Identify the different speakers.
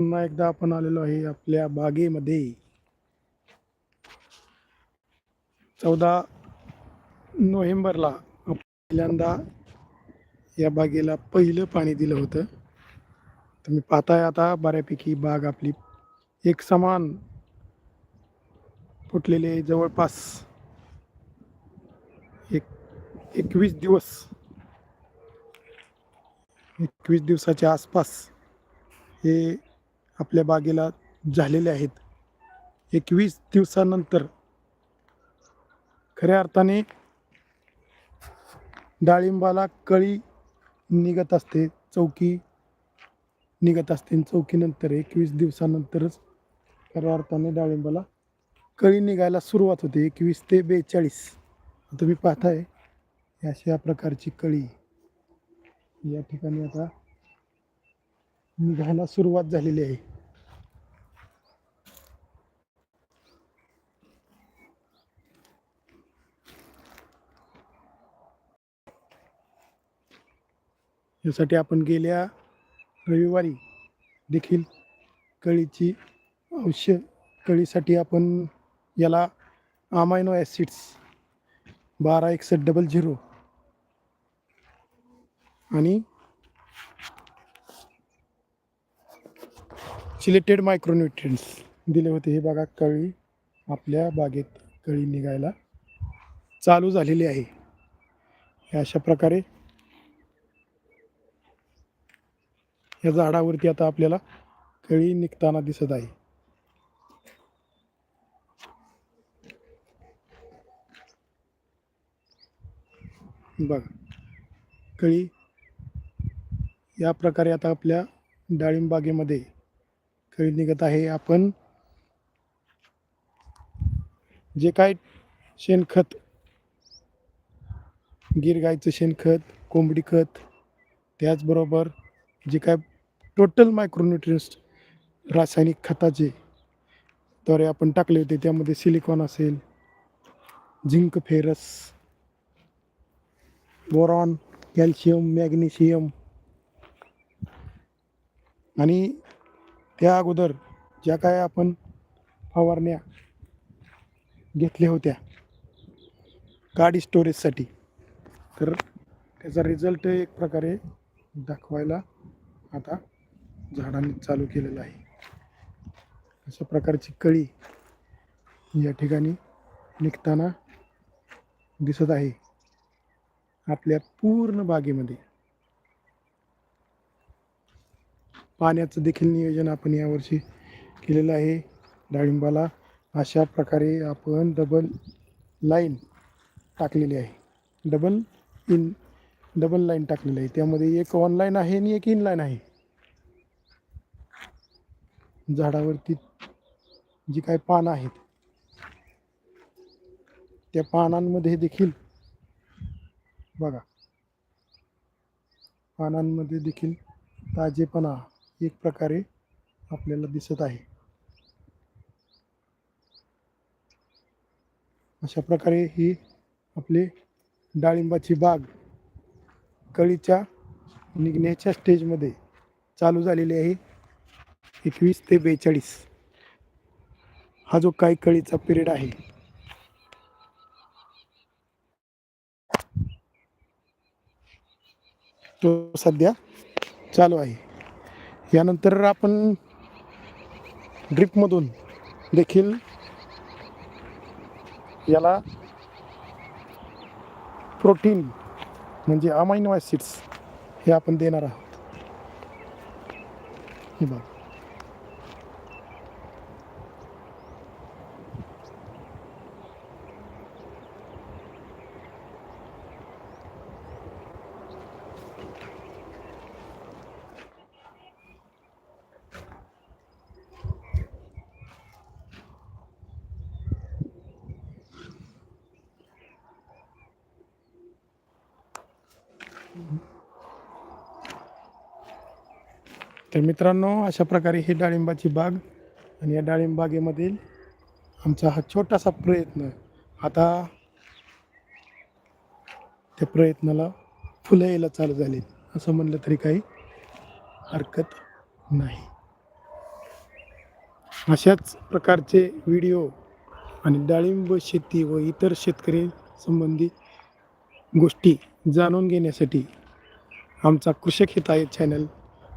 Speaker 1: पुन्हा एकदा आपण आलेलो आहे आपल्या बागेमध्ये. चौदा नोव्हेंबरला पहिल्यांदा या बागेला पहिलं पाणी दिलं होतं. तुम्ही पाहताय आता बऱ्यापैकी बाग आपली एक समान फुटलेले जवळपास एक एकवीस दिवस एकवीस दिवसाच्या आसपास हे आपल्या बागेला झालेले आहेत. एकवीस दिवसानंतर खऱ्या अर्थाने डाळिंबाला कळी निघत असते. चौकी निघत असते. चौकीनंतर एकवीस दिवसानंतरच खऱ्या अर्थाने डाळिंबाला कळी निघायला सुरुवात होते. एकवीस ते बेचाळीस. तुम्ही पाहताय अशा प्रकारची कळी या ठिकाणी आता निघायला सुरुवात झालेली आहे. यासाठी आपण गेल्या रविवारी देखील कळीची औषध कळीसाठी आपण याला आमायनो ॲसिड्स बारा एकसष्ट डबल झिरो आणि सिलेक्टेड मायक्रोन्युट्रियन्स दिले होते. हे बघा कळी आपल्या बागेत कळी निघायला चालू झालेली आहे. हे अशा प्रकारे या झाडावरती आता आपल्याला कळी निघताना दिसत आहे. बघा कळी या प्रकारे आता आपल्या डाळिंबागेमध्ये कळी निघत आहे. आपण जे काय शेणखत गिरगायचं शेणखत कोंबडी खत त्याचबरोबर जे काय टोटल मायक्रोन्युट्रियन्स रासायनिक खताचे द्वारे आपण टाकले होते. त्यामध्ये सिलिकॉन असेल zinc ferrous boron calcium magnesium आणि त्या अगोदर ज्या काय आपण फवारण्या घेतल्या होत्या गाडी स्टोरेजसाठी तर त्याचा रिझल्ट एक प्रकारे दाखवायला आता झाडांनी चालू केलेलं आहे. अशा प्रकारची कळी या ठिकाणी निघताना दिसत आहे. आपल्या पूर्ण बागेमध्ये. पाण्याचं देखील नियोजन आपण यावर्षी केलेलं आहे. डाळिंबाला अशा प्रकारे आपण डबल लाईन टाकलेली आहे. डबल इन डबल लाईन टाकलेली आहे. त्यामध्ये एक ऑनलाईन आहे आणि एक इनलाईन आहे. झाडावरती जी काही पानं आहेत त्या पानांमध्ये देखील बघा. पानांमध्ये देखील ताजेपणा एक प्रकारे आपल्याला दिसत आहे. अशा प्रकारे ही आपली डाळिंबाची बाग कळीच्या निघण्याच्या स्टेजमध्ये चालू झालेली आहे. एकवीस ते बेचाळीस. हा जो काही कळीचा पिरियड आहे. तो सध्या चालू आहे. यानंतर आपण ड्रिपमधून देखील याला प्रोटीन म्हणजे अमायनो ॲसिड्स हे आपण देणार आहोत. हे बघ. तर मित्रांनो अशा प्रकारे ही डाळिंबाची बाग आणि या डाळिंबागेमधील आमचा हा छोटासा प्रयत्न आता त्या प्रयत्नाला फुलं यायला चालू झाली. असं म्हणलं तरी काही हरकत नाही. अशाच प्रकारचे व्हिडिओ आणि डाळिंब शेती व इतर शेतकरी संबंधी गोष्टी जाणून घेण्यासाठी आमचा कृषक हिताय आहे चॅनल